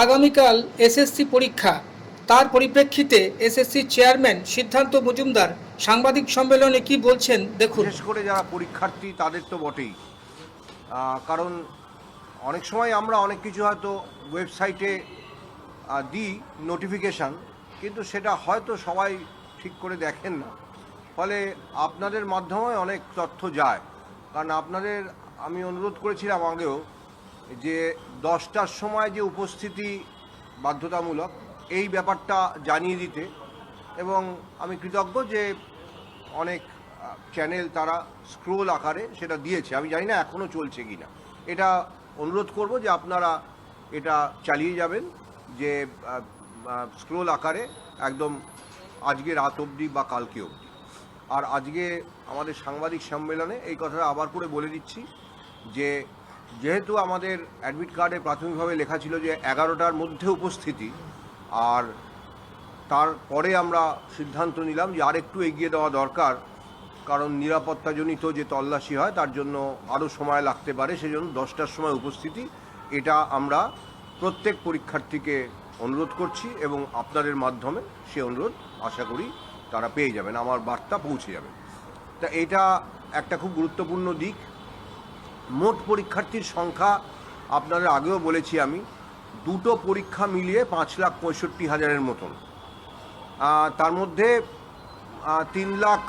আগামীকাল এসএসসি পরীক্ষা। তার পরিপ্রেক্ষিতে এসএসসি চেয়ারম্যান সিদ্ধান্ত মজুমদার সাংবাদিক সম্মেলনে কি বলছেন দেখুন। বিশেষ করে যারা পরীক্ষার্থী, তাদের তো বটেই। কারণ অনেক সময় আমরা অনেক কিছু হয়তো ওয়েবসাইটে দিই নোটিফিকেশান, কিন্তু সেটা হয়তো সবাই ঠিক করে দেখেন না। ফলে আপনাদের মাধ্যমে অনেক তথ্য যায়। কারণ আপনাদের, আমি অনুরোধ করেছিলাম আগেও যে দশটার সময় যে উপস্থিতি বাধ্যতামূলক, এই ব্যাপারটা জানিয়ে দিতে এবং আমি কৃতজ্ঞ যে অনেক চ্যানেল তারা স্ক্রোল আকারে সেটা দিয়েছে। আমি জানি না এখনও চলছে কি না এটা অনুরোধ করব যে আপনারা এটা চালিয়ে যাবেন, যে স্ক্রোল আকারে একদম আজকে রাত অবধি বা কালকে অবধি। আর আজকে আমাদের সাংবাদিক সম্মেলনে এই কথাটা আবার করে বলে দিচ্ছি যে যেহেতু আমাদের অ্যাডমিট কার্ডে প্রাথমিকভাবে লেখা ছিল যে এগারোটার মধ্যে উপস্থিতি, আর তারপরে আমরা সিদ্ধান্ত নিলাম যে আরেকটু এগিয়ে দেওয়া দরকার, কারণ নিরাপত্তাজনিত যে তল্লাশি হয় তার জন্য আরও সময় লাগতে পারে, সেজন্য দশটার সময় উপস্থিতি। এটা আমরা প্রত্যেক পরীক্ষার্থীকে অনুরোধ করছি এবং আপনাদের মাধ্যমে সে অনুরোধ আশা করি তারা পেয়ে যাবেন, আমার বার্তা পৌঁছে যাবে। তা এটা একটা খুব গুরুত্বপূর্ণ দিক। মোট পরীক্ষার্থীর সংখ্যা আপনাদের আগেও বলেছি আমি, দুটো পরীক্ষা মিলিয়ে পাঁচ লাখ পঁয়ষট্টি হাজারের মতন। তার মধ্যে তিন লাখ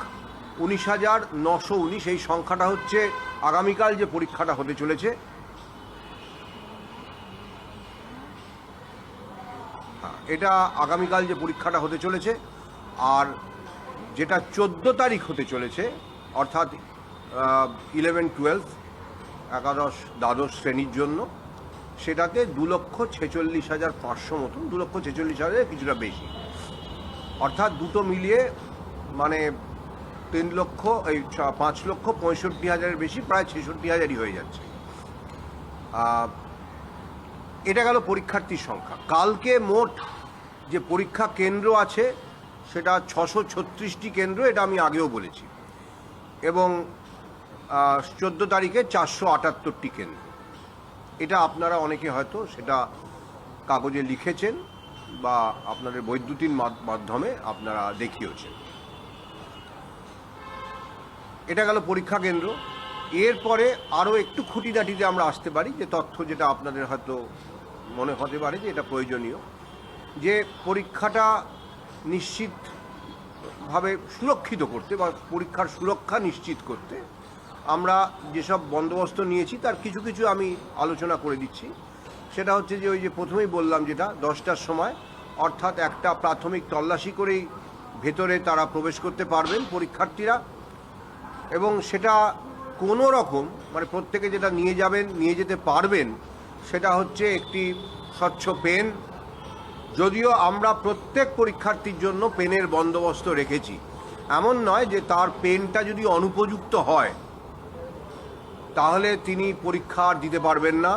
উনিশ হাজার নশো উনিশ, এই সংখ্যাটা হচ্ছে আগামীকাল যে পরীক্ষাটা হতে চলেছে। এটা আগামীকাল যে পরীক্ষাটা হতে চলেছে, আর যেটা চোদ্দ তারিখ হতে চলেছে, অর্থাৎ ইলেভেন টুয়েলভ একাদশ দ্বাদশ শ্রেণির জন্য, সেটাতে দু লক্ষ ছেচল্লিশ হাজার পাঁচশো মতন, দু লক্ষ ছেচল্লিশ হাজারের কিছুটা বেশি। অর্থাৎ দুটো মিলিয়ে মানে তিন লক্ষ, এই পাঁচ লক্ষ পঁয়ষট্টি হাজারের বেশি, প্রায় ছেষট্টি হাজারই হয়ে যাচ্ছে। এটা গেল পরীক্ষার্থীর সংখ্যা। কালকে মোট যে পরীক্ষা কেন্দ্র আছে, সেটা ছশো ছত্রিশটি কেন্দ্র, এটা আমি আগেও বলেছি। এবং চোদ্দ তারিখে চারশো আটাত্তরটি কেন্দ্র এটা আপনারা অনেকে হয়তো সেটা কাগজে লিখেছেন বা আপনাদের বৈদ্যুতিন মাধ্যমে আপনারা দেখিয়েছেন। এটা গেল পরীক্ষা কেন্দ্র। এরপরে আরও একটু খুঁটিনাটিতে আমরা আসতে পারি যে তথ্য যেটা আপনাদের হয়তো মনে হতে পারে যে এটা প্রয়োজনীয়। যে পরীক্ষাটা নিশ্চিতভাবে সুরক্ষিত করতে বা পরীক্ষার সুরক্ষা নিশ্চিত করতে আমরা যেসব বন্দোবস্ত নিয়েছি, তার কিছু কিছু আমি আলোচনা করে দিচ্ছি। সেটা হচ্ছে যে ওই যে প্রথমেই বললাম যেটা, দশটার সময়, অর্থাৎ একটা প্রাথমিক তল্লাশি করেই ভেতরে তারা প্রবেশ করতে পারবেন পরীক্ষার্থীরা। এবং সেটা কোনো রকম মানে প্রত্যেকে যেটা নিয়ে যাবেন, নিয়ে যেতে পারবেন, সেটা হচ্ছে একটি স্বচ্ছ পেন। যদিও আমরা প্রত্যেক পরীক্ষার্থীর জন্য পেনের বন্দোবস্ত রেখেছি। এমন নয় যে তার পেনটা যদি অনুপযুক্ত হয় তাহলে তিনি পরীক্ষা আর দিতে পারবেন না।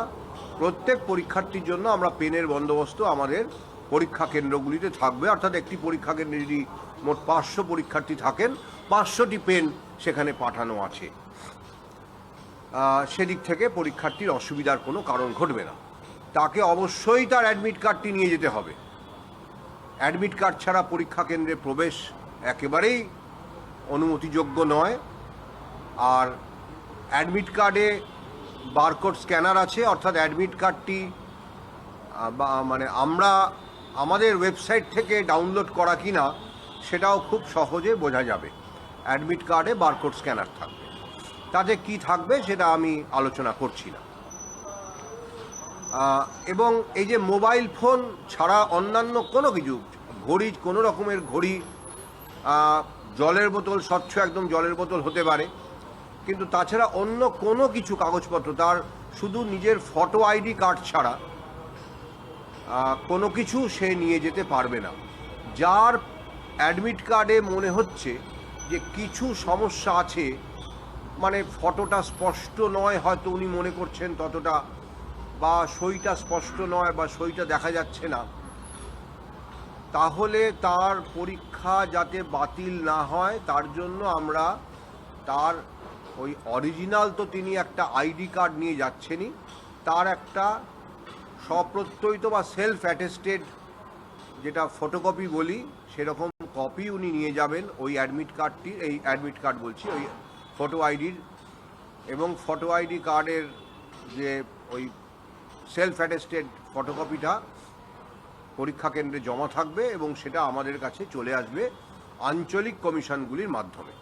প্রত্যেক পরীক্ষার্থীর জন্য আমরা পেনের বন্দোবস্ত আমাদের পরীক্ষা কেন্দ্রগুলিতে থাকবে। অর্থাৎ একটি পরীক্ষা কেন্দ্রে যদি মোট পাঁচশো পরীক্ষার্থী থাকেন, পাঁচশোটি পেন সেখানে পাঠানো আছে। সেদিক থেকে পরীক্ষার্থীর অসুবিধার কোনো কারণ ঘটবে না। তাকে অবশ্যই তার অ্যাডমিট কার্ডটি নিয়ে যেতে হবে। অ্যাডমিট কার্ড ছাড়া পরীক্ষা কেন্দ্রে প্রবেশ একেবারেই অনুমতিযোগ্য নয়। আর অ্যাডমিট কার্ডে বারকোড স্ক্যানার আছে, অর্থাৎ অ্যাডমিট কার্ডটি মানে আমরা, আমাদের ওয়েবসাইট থেকে ডাউনলোড করা কি না সেটাও খুব সহজে বোঝা যাবে। অ্যাডমিট কার্ডে বারকোড স্ক্যানার থাকবে। তাতে কি থাকবে সেটা আমি আলোচনা করছি না। এবং এই যে মোবাইল ফোন ছাড়া অন্যান্য কোনো কিছু, ঘড়ি, কোনো রকমের ঘড়ি জলের বোতল, স্বচ্ছ একদম জলের বোতল হতে পারে। কিন্তু তাছাড়া অন্য কোনো কিছু কাগজপত্র, তার শুধু নিজের ফটো আইডি কার্ড ছাড়া কোনো কিছু সে নিয়ে যেতে পারবে না। যার অ্যাডমিট কার্ডে মনে হচ্ছে যে কিছু সমস্যা আছে মানে ফটোটা স্পষ্ট নয়, হয়তো উনি মনে করছেন ততটা, বা সইটা স্পষ্ট নয়, বা সইটা দেখা যাচ্ছে না, তাহলে তার পরীক্ষা যাতে বাতিল না হয়, তার জন্য আমরা তার ওই অরিজিনাল তো তিনি একটা আইডি কার্ড নিয়ে যাচ্ছেনই। তার একটা স্বপ্রত্যয়িত বা সেলফ অ্যাটেস্টেড যেটা ফটোকপি বলি, সেরকম কপি উনি নিয়ে যাবেন ওই অ্যাডমিট কার্ডটি এই অ্যাডমিট কার্ড বলছি, ওই ফটো আইডির এবং ফটো আইডি কার্ডের যে ওই সেলফ অ্যাটেস্টেড ফটোকপিটা পরীক্ষা কেন্দ্রে জমা থাকবে এবং সেটা আমাদের কাছে চলে আসবে আঞ্চলিক কমিশনগুলির মাধ্যমে।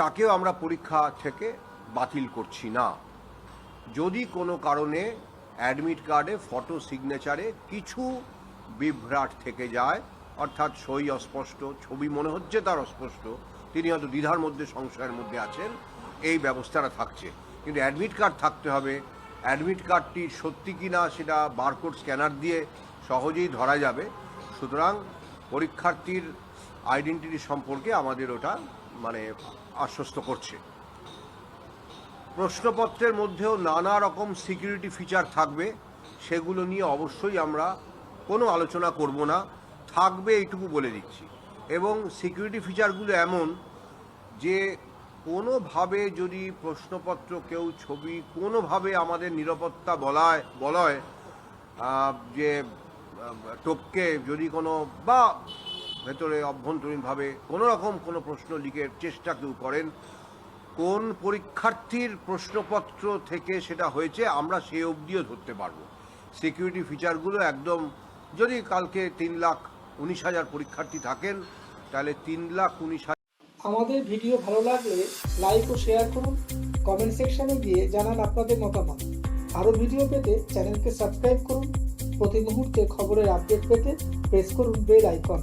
তাকেও আমরা পরীক্ষা থেকে বাতিল করছি না। যদি কোনো কারণে অ্যাডমিট কার্ডে ফটো সিগনেচারে কিছু বিভ্রাট থেকে যায়, অর্থাৎ সই অস্পষ্ট, ছবি মনে হচ্ছে তার অস্পষ্ট, তিনি হয়তো দ্বিধার মধ্যে, সংশয়ের মধ্যে আছেন, এই ব্যবস্থাটা থাকছে। কিন্তু অ্যাডমিট কার্ড থাকতে হবে। অ্যাডমিট কার্ডটি সত্যি কি না সেটা বারকোড স্ক্যানার দিয়ে সহজেই ধরা যাবে। সুতরাং পরীক্ষার্থীর আইডেন্টিটি সম্পর্কে আমাদের ওটা মানে আশ্বস্ত করছে। প্রশ্নপত্রের মধ্যেও নানা রকম সিকিউরিটি ফিচার থাকবে, সেগুলো নিয়ে অবশ্যই আমরা কোনো আলোচনা করব না, থাকবে এইটুকু বলে দিচ্ছি। এবং সিকিউরিটি ফিচারগুলো এমন যে কোনোভাবে যদি প্রশ্নপত্র কেউ ছবি কোনোভাবে আমাদের নিরাপত্তা বলায়, বলয় যে টপকে যদি কোনো বা ভেতরে অভ্যন্তরীণভাবে কোনো রকম কোনো প্রশ্ন লিখের চেষ্টা কেউ করেন। কোন পরীক্ষার্থীর প্রশ্নপত্র থেকে সেটা হয়েছে, আমরা সে অবধিও ধরতে পারব। সিকিউরিটি ফিচারগুলো একদম, যদি কালকে তিন লাখ উনিশ হাজার পরীক্ষার্থী থাকেন, তাহলে তিন লাখ উনিশ হাজার আমাদের ভিডিও ভালো লাগলে লাইক ও শেয়ার করুন। কমেন্ট সেকশনে গিয়ে জানান আপনাদের মতামত। আরও ভিডিও পেতে চ্যানেলকে সাবস্ক্রাইব করুন। প্রতি মুহূর্তে খবরের আপডেট পেতে প্রেস করুন বেল আইকন।